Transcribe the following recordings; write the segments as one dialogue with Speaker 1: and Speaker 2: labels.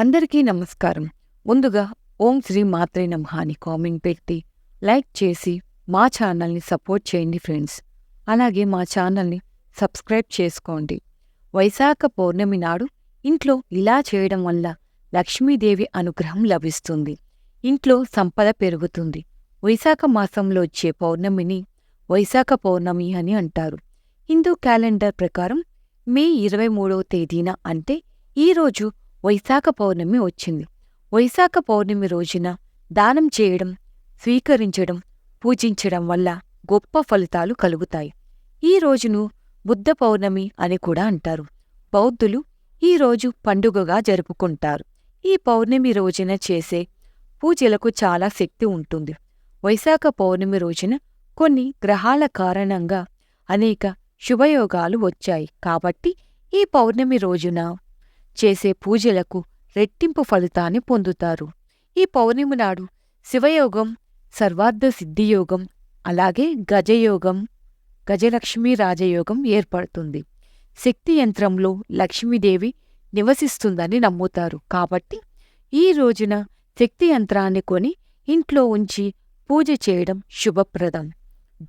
Speaker 1: అందరికీ నమస్కారం. ముందుగా ఓం శ్రీ మాత్రే నమః అని కామెంట్ పెట్టి లైక్ చేసి మా ఛానల్ని సపోర్ట్ చేయండి ఫ్రెండ్స్. అలాగే మా ఛానల్ని సబ్స్క్రైబ్ చేసుకోండి. వైశాఖ పౌర్ణమి నాడు ఇంట్లో ఇలా చేయడం వల్ల లక్ష్మీదేవి అనుగ్రహం లభిస్తుంది. ఇంట్లో సంపద పెరుగుతుంది. వైశాఖ మాసంలో వచ్చే పౌర్ణమిని వైశాఖ పౌర్ణమి అని అంటారు. హిందూ క్యాలెండర్ ప్రకారం మే ఇరవై మూడవ తేదీన అంటే ఈరోజు వైశాఖ పౌర్ణమి వచ్చింది. వైశాఖ పౌర్ణమి రోజున దానం చేయడం స్వీకరించడం పూజించడం వల్ల గొప్ప ఫలితాలు కలుగుతాయి. ఈ రోజును బుద్ధ పౌర్ణమి అని కూడా అంటారు. బౌద్ధులు ఈ రోజు పండుగగా జరుపుకుంటారు. ఈ పౌర్ణమి రోజున చేసే పూజలకు చాలా శక్తి ఉంటుంది. వైశాఖ పౌర్ణమి రోజున కొన్ని గ్రహాల కారణంగా అనేక శుభయోగాలు వచ్చాయి. కాబట్టి ఈ పౌర్ణమి రోజున చేసే పూజలకు రెట్టింపు ఫలితాన్ని పొందుతారు. ఈ పౌర్ణిమ నాడు శివయోగం సర్వార్థ సిద్ధియోగం అలాగే గజయోగం గజలక్ష్మీ రాజయోగం ఏర్పడుతుంది. శక్తి యంత్రంలో లక్ష్మీదేవి నివసిస్తుందని నమ్ముతారు. కాబట్టి ఈ రోజున శక్తి యంత్రాన్ని కొని ఇంట్లో ఉంచి పూజ చేయడం శుభప్రదం.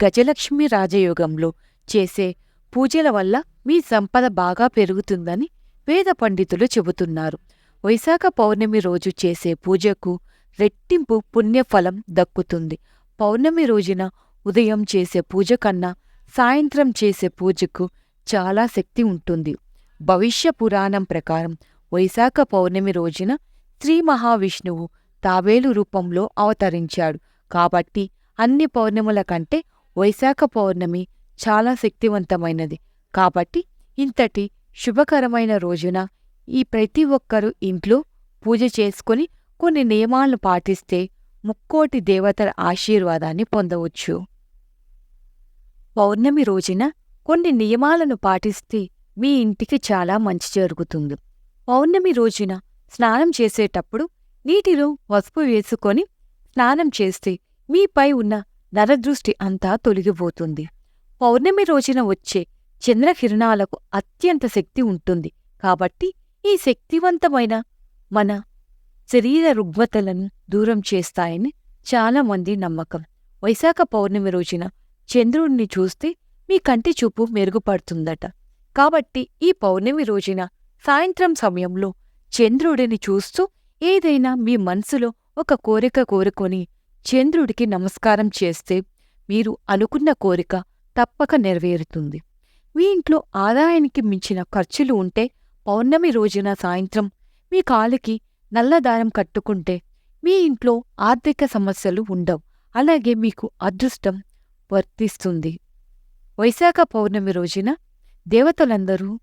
Speaker 1: గజలక్ష్మి రాజయోగంలో చేసే పూజల వల్ల మీ సంపద బాగా పెరుగుతుందని వేద పండితులు చెబుతున్నారు. వైశాఖ పౌర్ణమి రోజు చేసే పూజకు రెట్టింపు పుణ్యఫలం దక్కుతుంది. పౌర్ణమి రోజున ఉదయం చేసే పూజ కన్నా సాయంత్రం చేసే పూజకు చాలా శక్తి ఉంటుంది. భవిష్య పురాణం ప్రకారం వైశాఖ పౌర్ణమి రోజున శ్రీ మహావిష్ణువు తాబేలు రూపంలో అవతరించాడు. కాబట్టి అన్ని పౌర్ణముల కంటే వైశాఖ పౌర్ణమి చాలా శక్తివంతమైనది. కాబట్టి ఇంతటి శుభకరమైన రోజున ఈ ప్రతి ఒక్కరూ ఇంట్లో పూజ చేసుకుని కొన్ని నియమాలను పాటిస్తే ముక్కోటి దేవతల ఆశీర్వాదాన్ని పొందవచ్చు. పౌర్ణమి రోజున కొన్ని నియమాలను పాటిస్తే మీ ఇంటికి చాలా మంచి జరుగుతుంది. పౌర్ణమి రోజున స్నానం చేసేటప్పుడు నీటిలో పసుపు వేసుకొని స్నానం చేస్తే మీపై ఉన్న నరదృష్టి అంతా తొలగిపోతుంది. పౌర్ణమి రోజున వచ్చే చంద్రకిరణాలకు అత్యంత శక్తి ఉంటుంది. కాబట్టి ఈ శక్తివంతమైన మన శరీర రుగ్మతలను దూరం చేస్తాయని చాలామంది నమ్మకం. వైశాఖ పౌర్ణమి రోజున చంద్రుడిని చూస్తే మీ కంటి చూపు మెరుగుపడుతుందట. కాబట్టి ఈ పౌర్ణమి రోజున సాయంత్రం సమయంలో చంద్రుడిని చూస్తూ ఏదైనా మీ మనసులో ఒక కోరిక కోరుకొని చంద్రుడికి నమస్కారం చేస్తే మీరు అనుకున్న కోరిక తప్పక నెరవేరుతుంది. మీ ఇంట్లో ఆదాయానికి మించిన ఖర్చులు ఉంటే పౌర్ణమి రోజున సాయంత్రం మీ కాలికి నల్లదారం కట్టుకుంటే మీ ఇంట్లో ఆర్థిక సమస్యలు ఉండవు. అలాగే మీకు అదృష్టం వర్తిస్తుంది. వైశాఖ పౌర్ణమి రోజున దేవతలందరూ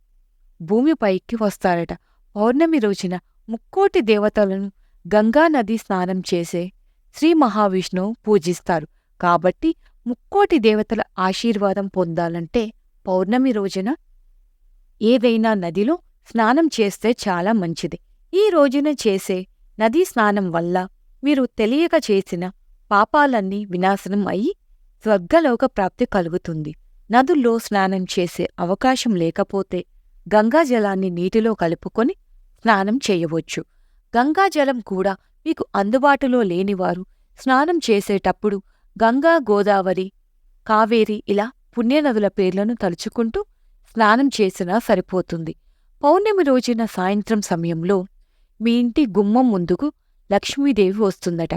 Speaker 1: భూమిపైకి వస్తారట. పౌర్ణమి రోజున ముక్కోటి దేవతలను గంగానది స్నానం చేసే శ్రీ మహావిష్ణువు పూజిస్తారు. కాబట్టి ముక్కోటి దేవతల ఆశీర్వాదం పొందాలంటే పౌర్ణమి రోజున ఏదైనా నదిలో స్నానం చేస్తే చాలా మంచిది. ఈ రోజున చేసే నదీ స్నానం వల్ల మీరు తెలియక చేసిన పాపాలన్నీ వినాశనం అయి స్వర్గలోక ప్రాప్తి కలుగుతుంది. నదుల్లో స్నానం చేసే అవకాశం లేకపోతే గంగాజలాన్ని నీటిలో కలుపుకొని స్నానం చేయవచ్చు. గంగాజలం కూడా మీకు అందుబాటులో లేనివారు స్నానం చేసేటప్పుడు గంగా గోదావరి కావేరి ఇలా పుణ్యనదుల పేర్లను తలుచుకుంటూ స్నానం చేసినా సరిపోతుంది. పౌర్ణమి రోజున సాయంత్రం సమయంలో మీ ఇంటి గుమ్మం ముందుకు లక్ష్మీదేవి వస్తుందట.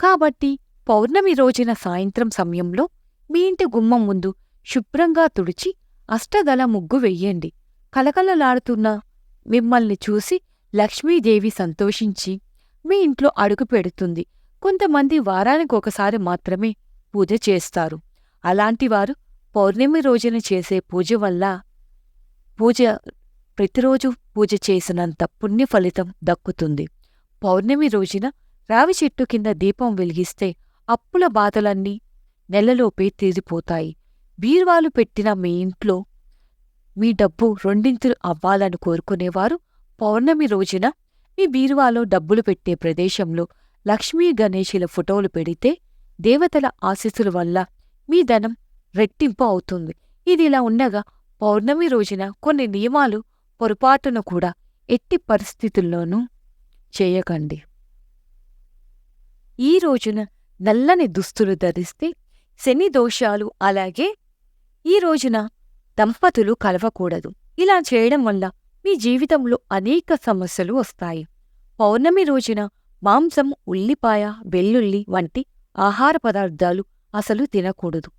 Speaker 1: కాబట్టి పౌర్ణమి రోజున సాయంత్రం సమయంలో మీ ఇంటి గుమ్మం ముందు శుభ్రంగా తుడిచి అష్టదల ముగ్గు వెయ్యండి. కలకలలాడుతున్న మిమ్మల్ని చూసి లక్ష్మీదేవి సంతోషించి మీ ఇంట్లో అడుగు పెడుతుంది. కొంతమంది వారానికొకసారి మాత్రమే పూజ చేస్తారు. అలాంటివారు పౌర్ణమి రోజున చేసే పూజ వల్ల పూజ ప్రతిరోజు పూజ చేసినంత పుణ్య ఫలితం దక్కుతుంది. పౌర్ణమి రోజున రావి చెట్టు కింద దీపం వెలిగిస్తే అప్పుల బాధలన్నీ నెలలోపే తీరిపోతాయి. బీర్వాలు పెట్టిన మీ ఇంట్లో మీ డబ్బు రెండింతలు అవ్వాలని కోరుకునేవారు. పౌర్ణమి రోజున మీ బీరువాలో డబ్బులు పెట్టే ప్రదేశంలో లక్ష్మీ గణేశుల ఫోటోలు పెడితే దేవతల ఆశీస్సుల వల్ల మీ ధనం రెట్టింపు అవుతుంది. ఇది ఇలా ఉండగా పౌర్ణమి రోజున కొన్ని నియమాలు పొరపాటున కూడా ఎట్టి పరిస్థితుల్లోనూ చేయకండి. ఈ రోజున నల్లని దుస్తులు ధరిస్తే శని దోషాలు అలాగే ఈ రోజున దంపతులు కలవకూడదు. ఇలా చేయడం వల్ల మీ జీవితంలో అనేక సమస్యలు వస్తాయి. పౌర్ణమి రోజున మాంసం ఉల్లిపాయ వెల్లుల్లి వంటి ఆహార పదార్థాలు అసలు తినకూడదు.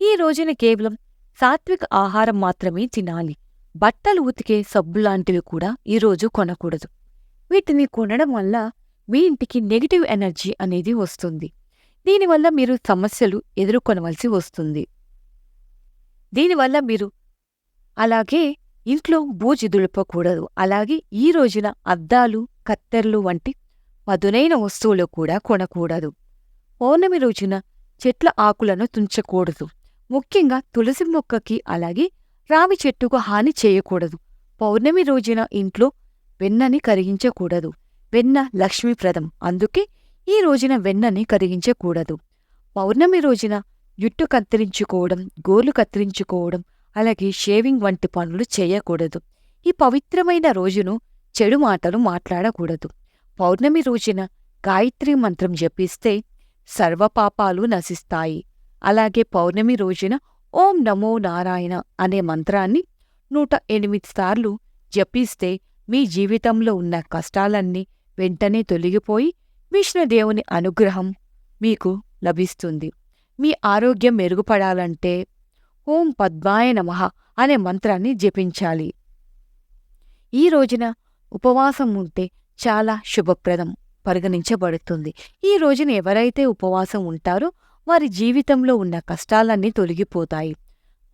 Speaker 1: ఈ రోజున కేవలం సాత్విక ఆహారం మాత్రమే తినాలి. బట్టలు ఉతికే సబ్బులాంటివి కూడా ఈరోజు కొనకూడదు. వీటిని కొనడం వల్ల మీ ఇంటికి నెగిటివ్ ఎనర్జీ అనేది వస్తుంది. దీనివల్ల మీరు సమస్యలు ఎదుర్కొనవలసి వస్తుంది. దీనివల్ల మీరు అలాగే ఇంట్లో బూజు దులపకూడదు. అలాగే ఈ రోజున అద్దాలు కత్తెరలు వంటి పదునైన వస్తువులు కూడా కొనకూడదు. పౌర్ణమి రోజున చెట్ల ఆకులను తుంచకూడదు. ముఖ్యంగా తులసి మొక్కకి అలాగే రావి చెట్టుకు హాని చేయకూడదు. పౌర్ణమి రోజున ఇంట్లో వెన్నని కరిగించకూడదు. వెన్న లక్ష్మీప్రదం. అందుకే ఈ రోజున వెన్నని కరిగించకూడదు. పౌర్ణమి రోజున జుట్టు కత్తిరించుకోవడం గోలు కత్తిరించుకోవడం అలాగే షేవింగ్ వంటి పనులు చేయకూడదు. ఈ పవిత్రమైన రోజును చెడు మాటలు మాట్లాడకూడదు. పౌర్ణమి రోజున గాయత్రి మంత్రం జపిస్తే సర్వపాపాలు నశిస్తాయి. అలాగే పౌర్ణమి రోజున ఓం నమో నారాయణ అనే మంత్రాన్ని నూట ఎనిమిది సార్లు జపిస్తే మీ జీవితంలో ఉన్న కష్టాలన్నీ వెంటనే తొలగిపోయి విష్ణుదేవుని అనుగ్రహం మీకు లభిస్తుంది. మీ ఆరోగ్యం మెరుగుపడాలంటే ఓం పద్మాయ నమః అనే మంత్రాన్ని జపించాలి. ఈ రోజున ఉపవాసం ఉంటే చాలా శుభప్రదం పరిగణించబడుతుంది. ఈ రోజున ఎవరైతే ఉపవాసం ఉంటారో వారి జీవితంలో ఉన్న కష్టాలన్నీ తొలగిపోతాయి.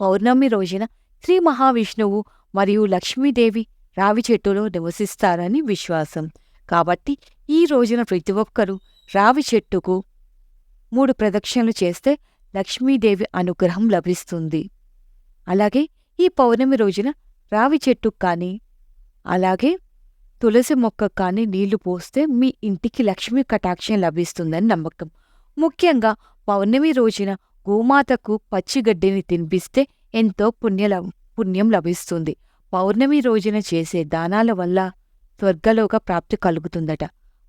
Speaker 1: పౌర్ణమి రోజున శ్రీ మహావిష్ణువు మరియు లక్ష్మీదేవి రావి చెట్టులో నివసిస్తారని విశ్వాసం. కాబట్టి ఈ రోజున ప్రతి ఒక్కరూ రావి చెట్టుకు మూడు ప్రదక్షిణలు చేస్తే లక్ష్మీదేవి అనుగ్రహం లభిస్తుంది. అలాగే ఈ పౌర్ణమి రోజున రావి చెట్టుకు కానీ అలాగే తులసి మొక్కకు కానీ నీళ్ళు పోస్తే మీ ఇంటికి లక్ష్మీ కటాక్షం లభిస్తుందని నమ్మకం. ముఖ్యంగా పౌర్ణమి రోజున గోమాతకు పచ్చిగడ్డిని తినిపిస్తే ఎంతో పుణ్య పుణ్యం లభిస్తుంది. పౌర్ణమి రోజున చేసే దానాల వల్ల స్వర్గలోక ప్రాప్తి కలుగుతుందట.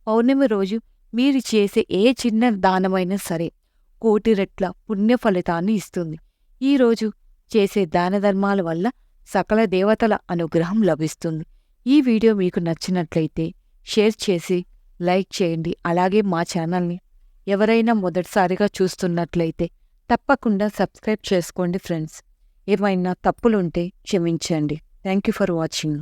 Speaker 1: పౌర్ణమి రోజు మీరు చేసే ఏ చిన్న దానమైనా సరే కోటి రెట్ల పుణ్య ఫలితాన్ని ఇస్తుంది. ఈరోజు చేసే దానధర్మాల వల్ల సకల దేవతల అనుగ్రహం లభిస్తుంది. ఈ వీడియో మీకు నచ్చినట్లయితే షేర్ చేసి లైక్ చేయండి. అలాగే మా ఛానల్ని ఎవరైనా మొదటిసారిగా చూస్తున్నట్లయితే తప్పకుండా సబ్స్క్రైబ్ చేసుకోండి ఫ్రెండ్స్. ఏమైనా తప్పులుంటే క్షమించండి. Thank you for watching.